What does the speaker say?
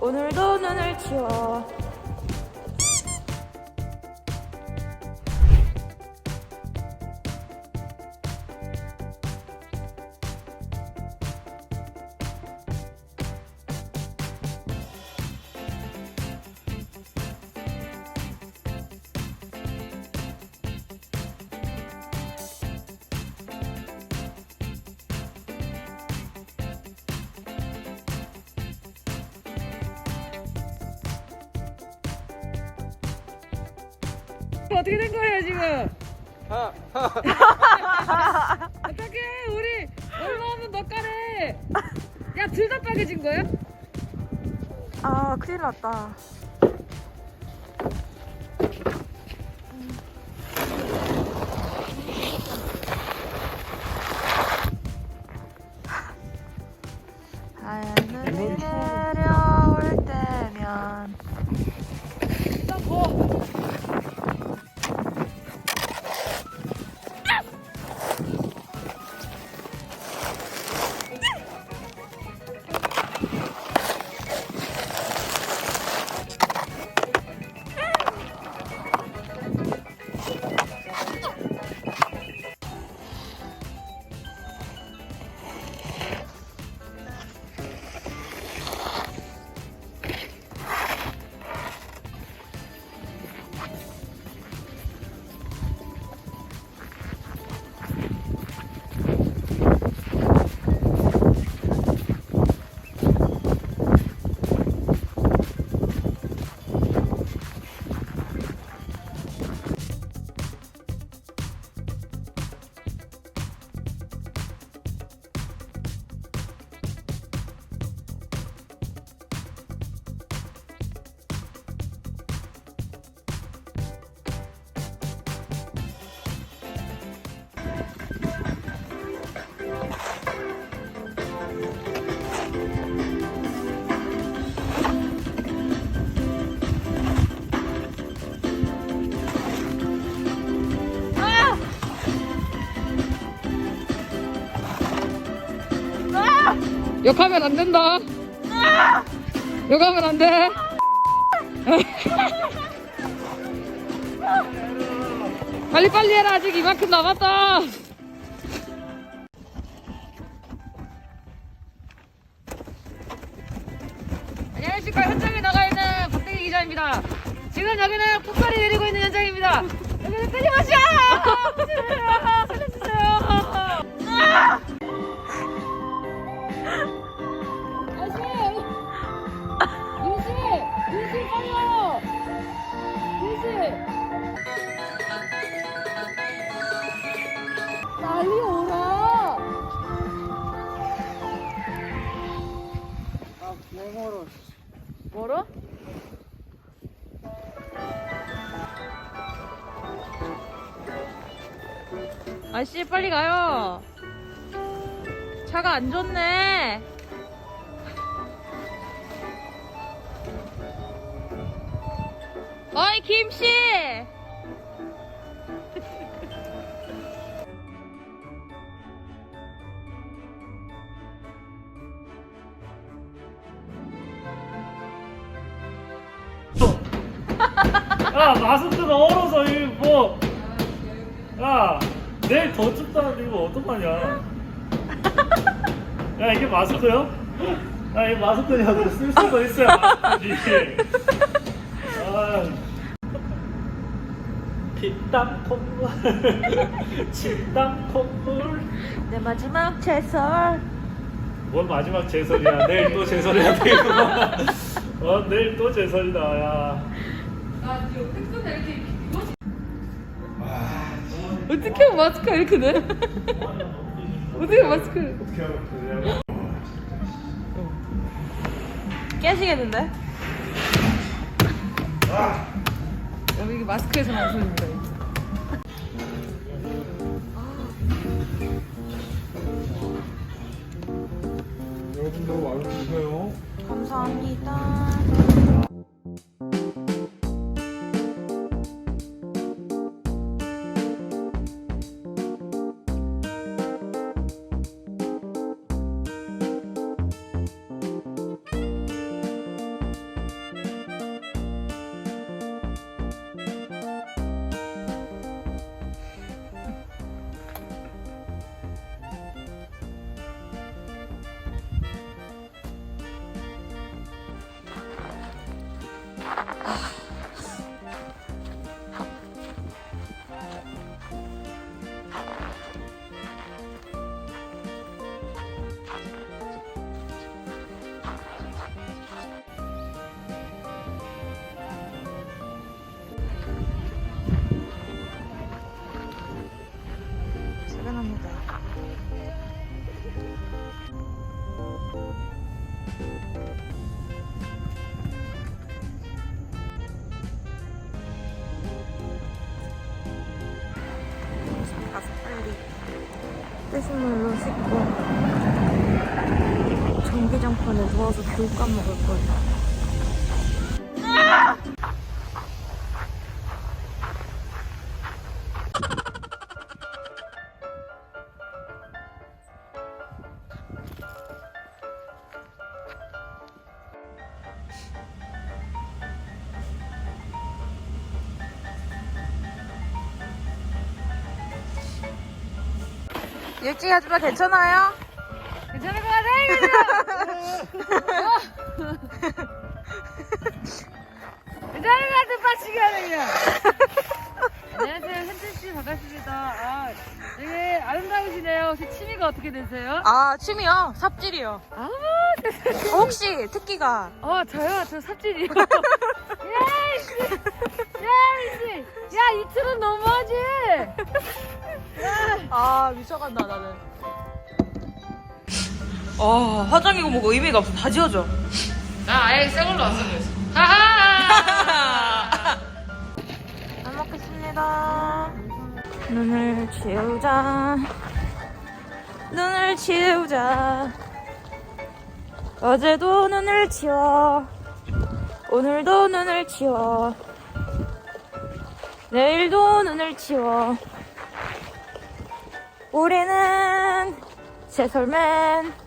오늘도 눈을 치워 어떻게 된 거예요 지금? 어떻게 우리 올라오면 너 까래? 야둘 다 빨개진 거야? 아 큰일 났다 욕하면 안 된다. 욕하면 안 돼. 빨리 빨리 해라 아직 이만큼 남았다. 안녕하십니까 현장에 나가 있는 박대기 기자입니다. 지금 여기는 폭발이 내리고 있는 현장입니다. 여기는 아! 살려주세요. 살려주세요. 뭐로? 아씨 빨리 가요. 차가 안 좋네. 어이 김씨. 야 마스크가 얼어서 이 뭐. 야 내일 더 춥다는데 이거 어떡하냐. 야 이게 마스크요? 야 이게 마스크냐고 쓸 수가 있어야 마스크지. 아. 피땀 콧물 침땀 콧물 내 마지막 제설 뭔 마지막 제설이야 내일 또 제설해야 되구나 어 내일 또 제설이다 야 어떻게 마스크가 이렇게 돼? 어떻게 마스크? 어떻게 하면 되냐고 깨지겠는데? 여기 이게 마스크에서 나는 소리입니다. 여러분들 와주세요 감사합니다. Ugh. 뜨신 물로 씻고 전기장판에 누워서 교육감 먹을 거예요. 일찍 하지만 괜찮아요? 괜찮을 것 같아. 괜찮을 것 같아. 빠지게 그냥. 안녕하세요. 현진 씨 반갑습니다. 아, 되게 아름다우시네요. 혹시 취미가 어떻게 되세요? 아 취미요? 삽질이요. 아, 혹시 특기가 어 저요. 저 삽질이요. 야 이씨, 야 이씨, 야 이틀은 너무하지. 아 미쳐간다 나는. 어 화장이고 뭐고 의미가 없어 다 지워져. 나 아예 새 걸로 왔어 그래서. 하하. 잘 먹겠습니다. 눈을 치우자. 눈을 치우자. 어제도 눈을 치워. 오늘도 눈을 치워. 내일도 눈을 치워. 우리는 제설맨.